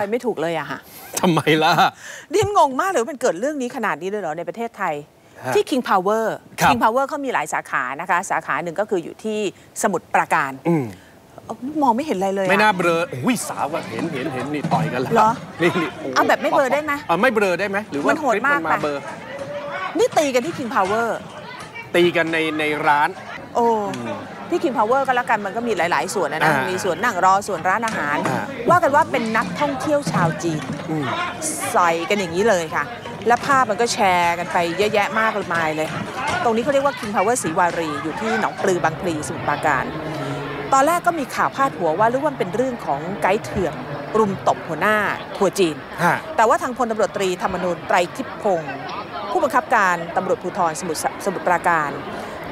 ไปไม่ถูกเลยอะฮะทำไมล่ะ ดิฉันงงมากเลยว่ามันเกิดเรื่องนี้ขนาดนี้เลยเหรอในประเทศไทยฮะที่ King Power ครับ King Power เขามีหลายสาขานะคะ สาขาหนึ่งก็คืออยู่ที่สมุทรปราการอืมเอ้ามองไม่เห็นอะไรเลยอะไม่น่าเบลออุ้ยสาวอะเห็นเห็นเห็นนี่ต่อยกันแล้วเหรอนี่นี่โเอาแบบไม่เบลอได้ไหมอะไม่เบลอได้ไหมหรือว่ามันโหดมากคลิปปะเบลอนี่ตีกันที่ King Power ตีกันในในร้าน โอ้ ที่ King Power ก็แล้วกันมันก็มีหลาย ๆ ส่วนนะนะอ่ามีมีส่วนนั่งรอส่วนร้านอาหาร อ่า ว่ากันว่าเป็นนักท่องเที่ยวชาวจีน อืม ใส่กันอย่างนี้เลยค่ะ และภาพมันก็แชร์กันไปเยอะแยะมากมายเลย ตรงนี้เขาเรียกว่า King Power ศรีวารี อยู่ที่หนองปลือบางพลีสมุทรปราการ ตอนแรกก็มีข่าวพาดหัวว่าหรือว่ามันเป็นเรื่องของไกด์เถื่อนรุมตบหัวหน้าทัวร์จีน ฮะ แต่ว่าทางพลตำรวจตรีธรรมนูญไตรทิพย์พงศ์ผู้บังคับการตำรวจภูธรสมุทรสมุทรปราการ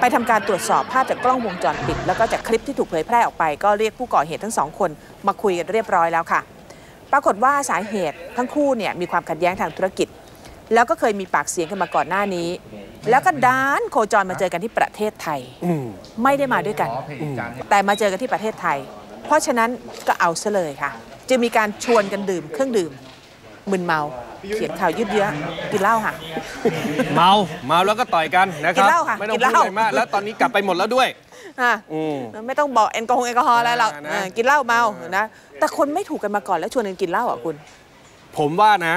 ไปทำการตรวจสอบภาพจากกล้องวงจรปิด แล้วก็จากคลิปที่ถูกเผยแพร่ออกไป ก็เรียกผู้ก่อเหตุทั้งสองคนมาคุยกันเรียบร้อยแล้วค่ะ ปรากฏว่าสาเหตุทั้งคู่เนี่ยมีความขัดแย้งทางธุรกิจ แล้วก็เคยมีปากเสียงกันมาก่อนหน้านี้ แล้วก็ด้านโคจรมาเจอกันที่ประเทศไทยอืมไม่ได้มาด้วยกัน แต่มาเจอกันที่ประเทศไทย เพราะฉะนั้นก็เอาซะเลยค่ะจะมีการชวนกันดื่มเครื่องดื่มมึนเมา เขียนข่าวยืดเยื้อกินเหล้าค่ะ เมาเมาแล้วก็ต่อยกันนะครักิบนเหล้าค่ะไม่ต้องกินพูดเหล้า อะไรมากแล้วตอนนี้กลับไปหมดแล้วด้วย อะอืมไม่ต้องบอกแอลกอฮอล์แอลกอฮอล์อะไรหรอกอ่านะเออกินเหล้าเมานะแต่คนไม่ถูกกันมาก่อนแล้วชวนกันกินเหล้าอะคุณ ผมว่านะ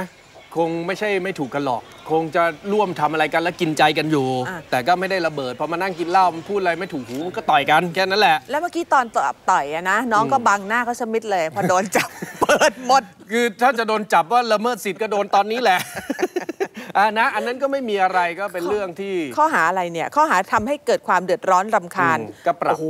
คงไม่ใช่ไม่ถูกกันหรอก คงจะร่วมทำอะไรกันแล้วกินใจกันอยู่ อะ แต่ก็ไม่ได้ระเบิดพอมานั่งกินเหล้ามันพูดอะไรไม่ถูกหูมันก็ต่อยกันแค่นั้นแหละ แล้วเมื่อกี้ตอนตอบต่อยอะนะน้องก็บังหน้าเขาสมิดเลย พอโดนจับเปิดหมด คือถ้าจะโดนจับว่าละเมิดสิทธิ์ก็โดนตอนนี้แหละอ่านะ อันนั้นก็ไม่มีอะไรก็เป็นเรื่องที่ ข้อหาอะไรเนี่ย ข้อหาทำให้เกิดความเดือดร้อนรำคาญอืมก็ปรับโอ้โห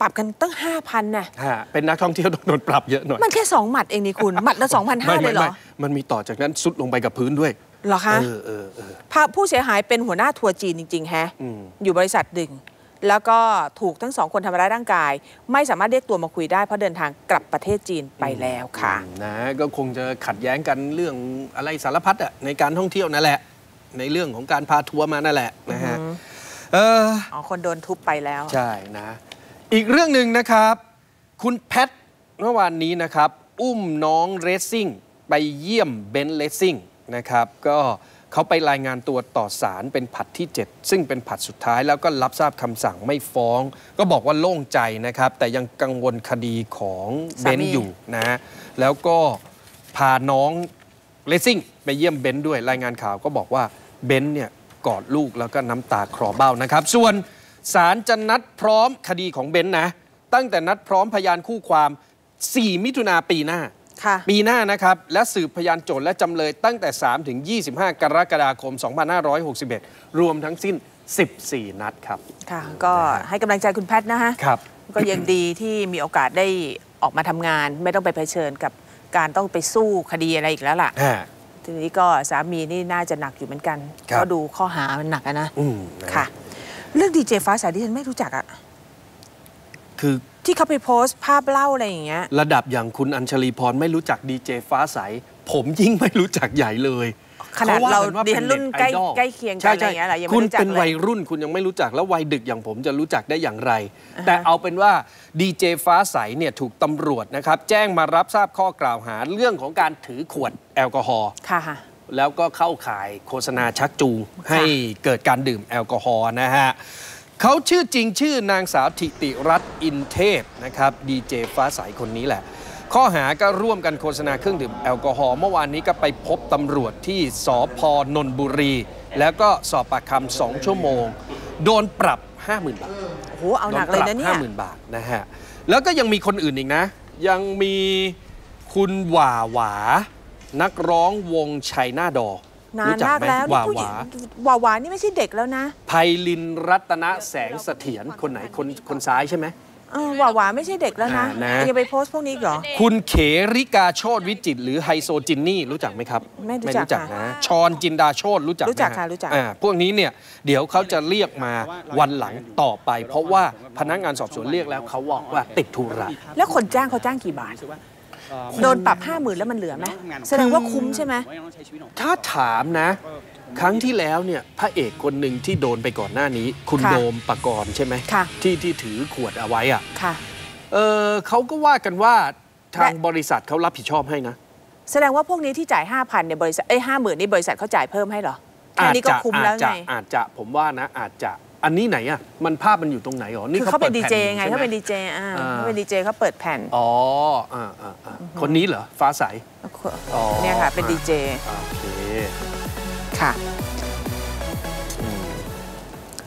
ปรับกันตั้ง5,000น่ะฮะเป็นนักท่องเที่ยวโดนปรับเยอะหน่อย มันแค่2หมัดเองนี่คุณ หมัดละ2,500เลยเหรอ มันมีต่อจากนั้นซุดลงไปกับพื้นด้วยเหรอคะเออเออเออพาผู้เสียหายเป็นหัวหน้าทัวร์จีนจริง ๆ แฮะอืมอยู่บริษัทหนึ่ง แล้วก็ถูกทั้งสองคนทำร้ายร่างกาย ไม่สามารถเรียกตัวมาคุยได้เพราะเดินทางกลับประเทศจีนไปแล้วค่ะอืมนะก็คงจะขัดแย้งกันเรื่องอะไรสารพัดอะในการท่องเที่ยวนั่นแหละ ในเรื่องของการพาทัวร์มานั่นแหละนะฮะเอออ๋อคนโดนทุบไปแล้ว ใช่นะ อีกเรื่องหนึ่งนะครับ คุณแพทเมื่อวานนี้นะครับ อุ้มน้องเรซซิ่งไปเยี่ยมเบนซ์เรซซิ่งนะครับก็ เขาไปรายงานตัวต่อศาลเป็นผัดที่ 7 ซึ่งเป็นผัดสุดท้ายแล้วก็รับทราบคำสั่งไม่ฟ้อง ก็บอกว่าโล่งใจนะครับ แต่ยังกังวลคดีของเบนสามีซ์อยู่นะ แล้วก็พาน้องเรซซิ่งไปเยี่ยมเบนซ์ด้วยรายงานข่าวก็บอกว่าเบนซ์เนี่ยกอดลูกแล้วก็น้ำตาคลอเบ้านะครับ ส่วนศาลจะนัดพร้อมคดีของเบนซ์นะ ตั้งแต่นัดพร้อมพยานคู่ความ 4 มิถุนาปีหน้าค่ะ ปีหน้านะครับ และสืบพยานโจทย์และจำเลยตั้งแต่ 3 ถึง 25 กรกฎาคม 2561 รวมทั้งสิ้น 14 นัดครับ ค่ะ ก็ให้กำลังใจคุณแพทย์นะฮะครับก็ยังดีที่มีโอกาสได้ออกมาทำงาน ไม่ต้องไปเผชิญกับการต้องไปสู้คดีอะไรอีกแล้วล่ะฮะทีนี้ก็สามีนี่น่าจะหนักอยู่เหมือนกันครับก็ดูข้อหามันหนักอะนะอืมนะค่ะ เรื่องดีเจฟ้าใสที่ฉันไม่รู้จักอะ คือที่เขาไปโพสต์ภาพเล่าอะไรอย่างเงี้ย ระดับอย่างคุณอัญชลีพรไม่รู้จักดีเจฟ้าใส ผมยิ่งไม่รู้จักใหญ่เลยขนาดเราขว่กัว่ดิฉันรุ่นป็ใกล้เตไอดอใกล้เคียงกันใช่อะไรอย่างเงี้ยเหรอยังไม่คุณรู้จักเป็นเลยวัยรุ่นคุณยังไม่รู้จักแล้ววัยดึกอย่างผมจะรู้จักได้อย่างไร แต่เอาเป็นว่าดีเจฟ้าใสเนี่ยถูกตำรวจนะครับแจ้งมารับทราบข้อกล่าวหาเรื่องของการถือขวดแอลกอฮอล์ค่ะค่ะแล้วก็เข้าข่ายโฆษณาชักจูงให้เกิดการดื่มแอลกอฮอล์นะฮะ เขาชื่อจริงชื่อนางสาวธิติรัตน์อินเทพนะครับดีเจฟ้าใสคนนี้แหละ ข้อหาก็ร่วมกันโฆษณาเครื่องดื่มแอลกอฮอล์เมื่อวานนี้ก็ไปพบตำรวจที่สพนนบุรี แล้วก็สอบปากคำสองชั่วโมง โดนปรับ 50,000 บาทโอ้โหเอาหนักเลยนะเนี่ยห้าหมื่นบาทนะฮะแล้วก็ยังมีคนอื่นอีกนะ ยังมีคุณหว่าหวา นักร้องวงชัยนาดอ นานรู้จัมากไหมแล้วหนี่ว่าผู้หหญิงวาหวาหวานี่ไม่ใช่เด็กแล้วนะไพลินรัตนแสงเสถียรคนไหนคนคนซ้ายใช่ไหมเออหวาหวาไม่ใช่เด็กแล้วนะอ่านะยังไปโพสต์พวกนี้อีกเหรอ คุณเขริกาโชตวิจิตรหรือไฮโซจินนี่รู้จักไหมครับ ไม่รู้จักค่ะนะชอนจินดาโชตรู้จักไหมรู้จักฮค่ะรู้จักอ่าพวกนี้เนี่ยเดี๋ยวเขาจะเรียกมาวันหลังต่อไป เพราะว่าพนักงานสอบสวนเรียกแล้วเขาบอกว่าติดธุระแล้วคนจ้างเขาจ้างกี่บาท โดนปรับห้าหมื่นแล้วมันเหลือไหมแสดงว่าคุ้มใช่ไหมถ้าถามนะ ครั้งที่แล้วเนี่ยพระเอกคนหนึ่งที่โดนไปก่อนหน้านี้ คุณค่ะโดมปกรณ์ใช่ไหมค่ะที่ที่ถือขวดเอาไว้อะค่ะเออเขาก็ว่ากันว่าทางและบริษัทเขารับผิดชอบให้นะ แสดงว่าพวกนี้ที่จ่าย5,000เนี่ยบริษัทเอ้ยห้าหมื่นนี่บริษัทเขาจ่ายเพิ่มให้เหรอแค่นี้ก็คุ้มแล้วอาจจะไงอาจจะผมว่านะอาจจะ อันนี้ไหนอะมันภาพมันอยู่ตรงไหนอ๋อนี่คือเขาเป็นปิดีแผ่เจอยู่ไงใช่หมเขาเป็นดีเจอ่าอ่าเขาเป็นดีเจเขาเปิดแผ่นอ๋ออ่าอ่าอ่าคนนี้เหรอฟ้าใสอ๋อเนี่ยค่ะเป็นดีเจโอเคค่ะอืม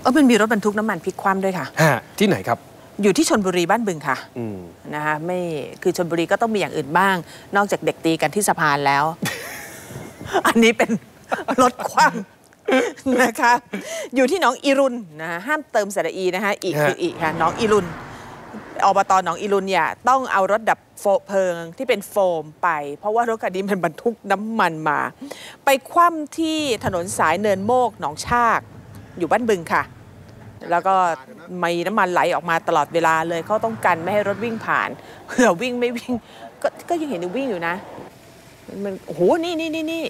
เออมันมีรถบรรทุกน้ำมันพลิกคว่ำด้วยค่ะฮะที่ไหนครับ อยู่ที่ชนบุรีบ้านบึงค่ะอืมนะคะไม่คือชนบุรีก็ต้องมีอย่างอื่นบ้าง นอกจากเด็กตีกันที่สะพานแล้ว อันนี้เป็นรถคว่ำ นะคะ อยู่ที่หนองอีรุนนะฮะห้ามเติมสระอีนะคะอีกคืออีกค่ะหนองอีรุนอบตหนองอีรุนเนี่ยต้องเอารถดับโฟเพลิงที่เป็นโฟมไป เพราะว่ารถคันนี้มันบรรทุกน้ำมันมา ไปคว่ำที่ถนนสายเนินโมกหนองชาก อยู่บ้านบึงค่ะ แล้วก็มีน้ำมันไหลออกมาตลอดเวลาเลยเขาต้องกันไม่ให้รถวิ่งผ่านเผื่อวิ่งไม่วิ่ง ก็ก็ยังเห็นอยู่วิ่งอยู่นะ มันโอ้โหนี่นี่นี่นี่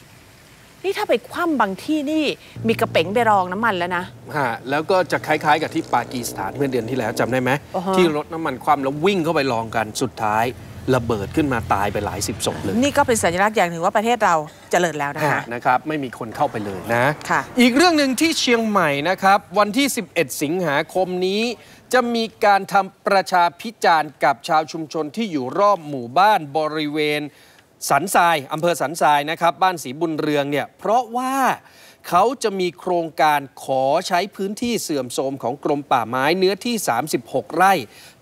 นี่ถ้าไปคว่ำบางที่นี่มีกระเป๋งไปรองน้ำมันแล้วนะฮะแล้วก็จะคล้ายๆ กับที่ปากีสถานเมื่อเดือนที่แล้วจำได้ไหมอ่าฮะที่รถน้ำมันคว่ำแล้ววิ่งเข้าไปลองกันสุดท้ายระเบิดขึ้นมาตายไปหลายสิบศพเลย นี่ก็เป็นสัญลักษณ์อย่างหนึ่งว่าประเทศเราเจริญแล้วนะคะฮะนะครับ ไม่มีคนเข้าไปเลยนะค่ะอีกเรื่องหนึ่งที่เชียงใหม่นะครับ วันที่ 11 สิงหาคมนี้ จะมีการทำประชาพิจารณ์กับชาวชุมชนที่อยู่รอบหมู่บ้านบริเวณ สันทรายอำเภอสันทรายนะครับบ้านศรีบุญเรืองเนี่ยเพราะว่าเขาจะมีโครงการขอใช้พื้นที่เสื่อมโทรมของกรมป่าไม้เนื้อที่ 36 ไร่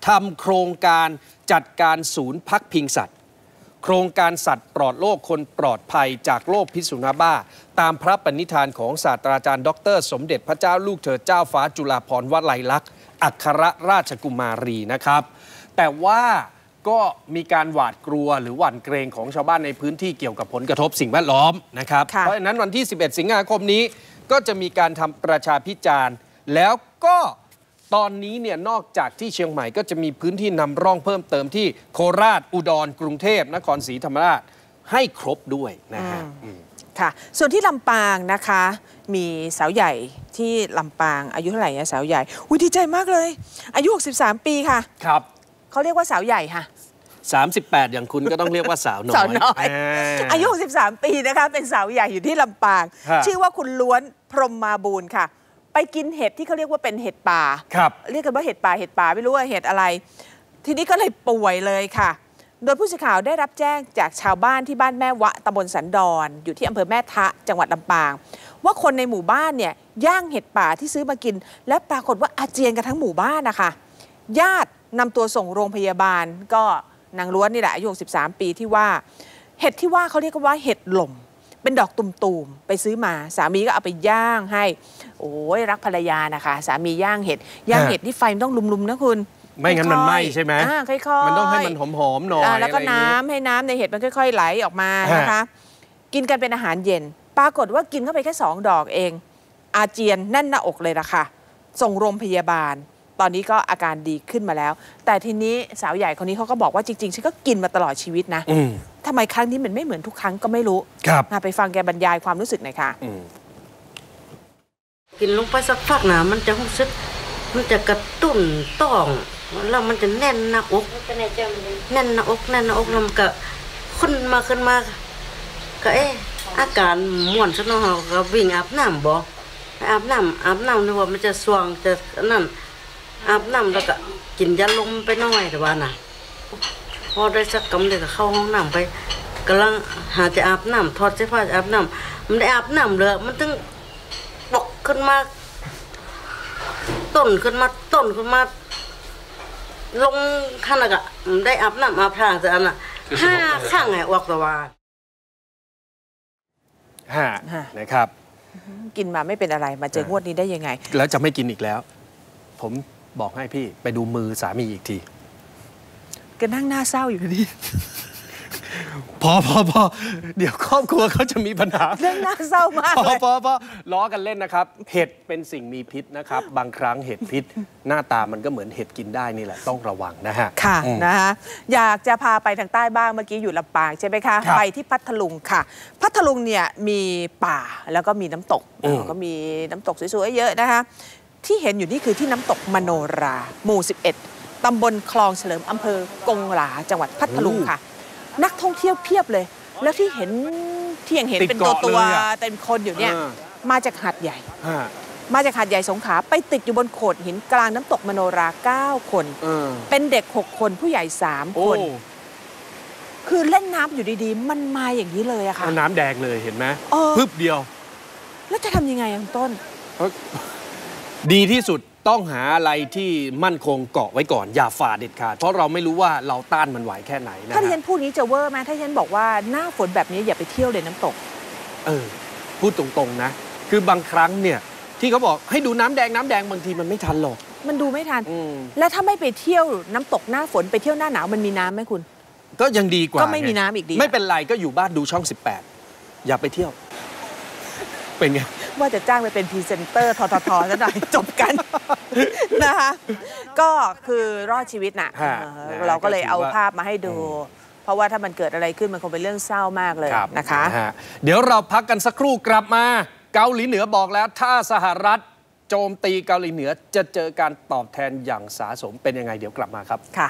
ทำโครงการจัดการศูนย์พักพิงสัตว์ โครงการสัตว์ปลอดโรคคนปลอดภัยจากโรคพิษสุนัขบ้า ตามพระปณิธานของศาสตราจารย์ ดร สมเด็จพระเจ้าลูกเธอเจ้าฟ้าจุฬาภรณ์วลัยลักษณ์อัครราชกุมารีนะครับ แต่ว่า ก็มีการหวาดกลัวหรือหวั่นเกรงของชาวบ้านในพื้นที่เกี่ยวกับผลกระทบสิ่งแวดล้อมนะครับค่ะเพราะฉะนั้นวันที่ 11 สิงหาคมนี้ ก็จะมีการทำประชาพิจารณ์ แล้วก็ตอนนี้เนี่ยนอกจากที่เชียงใหม่ก็จะมีพื้นที่นำร่องเพิ่มเติมที่โคราชอุดร กรุงเทพนครศรีธรรมราชให้ครบด้วยนะฮะอืมค่ะส่วนที่ลำปางนะคะ มีสาวใหญ่ที่ลำปางอายุเท่าไหร่นะสาวใหญ่อุ้ยดีใจมากเลย อายุ 63 ปีค่ะครับ เขาเรียกว่าสาวใหญ่ค่ะ 38 อย่างคุณก็ต้องเรียกว่าสาวน้อย สาวน้อยาอายุ 63 ปีนะคะ เป็นสาวใหญ่อยู่ที่ลำปาง ฮะ ชื่อว่าคุณล้วนพรหมมาบูรณ์ค่ะ ไปกินเห็ดที่เขาเรียกว่าเป็นเห็ดป่า ครับ เรียกกันว่าเห็ดป่าเห็ดป่าไม่รู้ว่าเห็ดอะไร ทีนี้ก็เลยป่วยเลยค่ะ โดยผู้สื่อข่าวได้รับแจ้งจากชาวบ้านที่บ้านแม่วะตำบลสันดอนอยู่ที่อำเภอแม่ทะจังหวัดลำปาง ว่าคนในหมู่บ้านเนี่ยย่างเห็ดป่าที่ซื้อมากิน และปรากฏว่าอาเจียนกันทั้งหมู่บ้านนะคะ ญาติ นำตัวส่งโรงพยาบาล ก็นางล้วนนี่แหละอายุ63 ปีที่ว่า เห็ดที่ว่าเขาเรียกว่าเห็ดหล่มเป็นดอกตุ่มๆ ไปซื้อมาสามีก็เอาไปย่างให้ โอ้ยรักภรรยานะคะ สามีย่างเห็ดย่างฮะเห็ดที่ไฟมันต้องลุมๆนะคุณไม่งั้นมันไหม้ค่อยๆใช่ไหมอ่าค่อยๆมันต้องให้มันหอมๆหน่อยอ่าแล้วก็อะไรอย่างน้ำงี้ให้น้ำในเห็ดมันค่อย ๆ ไหลออกมาฮะนะคะ กินกันเป็นอาหารเย็น ปรากฏว่ากินเข้าไปแค่สองดอกเอง อาเจียนแน่นหน้าอกเลยล่ะค่ะ ส่งโรงพยาบาล ตอนนี้ก็อาการดีขึ้นมาแล้ว แต่ทีนี้สาวใหญ่คนนี้เขาก็บอกว่าจริงๆฉันก็กินมาตลอดชีวิตนะอืมทำไมครั้งนี้มันไม่เหมือนทุกครั้งก็ไม่รู้ครับอะไปฟังแกบรรยายความรู้สึกหน่อยค่ะอืมกินลงไปสักพักนะมันจะรู้สึกมันจะกระตุ้นต้องแล้วมันจะแน่นหน้าอกแน่นหน้าอกแน่นหน้าอกแล้วมันก็ขึ้นมาขึ้นมาก็เอ๊ะอาการม่วนซะเนาะเราก็วิ่งอาบน้ำบ่ไปอาบน้ำอาบน้ำนึกว่ามันจะสว่างจะนั่น อาบน้ำแล้วก็กินยาลมไปหน่อยแต่ว่าน่ะ พอได้สักกำเดียวก็เข้าห้องน้ำไปกำลังหาจะอาบน้ำถอดเสื้อผ้าจะอาบน้ำมันได้อาบน้ำเลยมันตึงปกขึ้นมา ต้นขึ้นมาต้นขึ้นมา ลงข้างน่ะก็มันได้อาบน้ำอาบทางจะอันน่ะห้าข้างไงออกตะวันฮะฮะนะครับ กินมาไม่เป็นอะไรมาเจองวดนี้ได้ยังไง แล้วจะไม่กินอีกแล้ว ผม บอกให้พี่ไปดูมือสามีอีกทีก็นั่งหน้าเศร้าอยู่ดีพอพอพอเดี๋ยวครอบครัวเขาจะมีปัญหาเรื่องน่าเศร้ามากพอเลยพอพอล้อกันเล่นนะครับ เห็ดเป็นสิ่งมีพิษนะครับ บางครั้งเห็ดพิษ หน้าตามันก็เหมือนเห็ดกินได้นี่แหละต้องระวังนะฮะ ค่ะอืมนะคะอยากจะพาไปทางใต้บ้างเมื่อกี้อยู่ลำปางใช่ไหมคะครับไปที่พัทลุงค่ะ พัทลุงเนี่ยมีป่าแล้วก็มีน้ำตกอืมก็มีน้ำตกสวยๆเยอะนะคะ ที่เห็นอยู่นี่คือที่น้ำตกมโนรา หมู่ 11 ตำบลคลองเฉลิมอำเภอกงหลาจังหวัดพัทลุงค่ะ นักท่องเที่ยวเพียบเลย แล้วที่เห็นที่ยังเห็นติดเป็นตัวเกาะตัวเลยอะเต็มคนอยู่เนี่ยอ่ามาจากหัดใหญ่ ฮะมาจากหาดใหญ่สงขลาไปติดอยู่บนโขดหินกลางน้ำตกมโนรา 9 คน เออเป็นเด็ก 6 คนผู้ใหญ่ 3 โอ้คน คือเล่นน้ำอยู่ดีๆ มันมาอย่างนี้เลยอะค่ะเอาน้ำแดงเลยเห็นไหมเออ พึบเดียว แล้วจะทำยังไงอะคุณต้น ดีที่สุดต้องหาอะไรที่มั่นคงเกาะไว้ก่อน อย่าฝ่าเด็ดขาด เพราะเราไม่รู้ว่าเราต้านมันไหวแค่ไหนนะถ้าที่ฉัฮะนพูดนี้จะเวอร์ไหมถ้าฉันบอกว่าหน้าฝนแบบนี้อย่าไปเที่ยวเลยน้ำตก เออ พูดตรงๆนะ คือบางครั้งเนี่ยที่เขาบอกให้ดูน้ำแดงน้ำแดงบางทีมันไม่ทันหรอก มันดูไม่ทันอืมแล้วถ้าไม่ไปเที่ยวน้ำตกหน้าฝนไปเที่ยวหน้าหนาวมันมีน้ำไหมคุณ ก็ยังดีกว่า ก็ไม่มีงน้ำอีกดี ไม่เป็นไรก็อยู่บ้านดูช่อง 18 อย่าไปเที่ยว เป็นไง ว่าจะจ้างไปเป็นพรีเซนเตอร์ทททซะหน่อยจบกันนะคะ ก็คือรอดชีวิตน่ะฮะเออนะเราก็เลยก็ถือเอาว่าภาพมาให้ดู เพราะว่าถ้ามันเกิดอะไรขึ้นมันคงเป็นเรื่องเศร้ามากเลยรับนะคะ ฮเดี๋ยวเราพักกันสักครู่กลับมา เกาหลีเหนือบอกแล้ว ถ้าสหรัฐโจมตีเกาหลีเหนือจะเจอการตอบแทนอย่างสาสมเป็นยังไงเดี๋ยวกลับมาครับ ค่ะ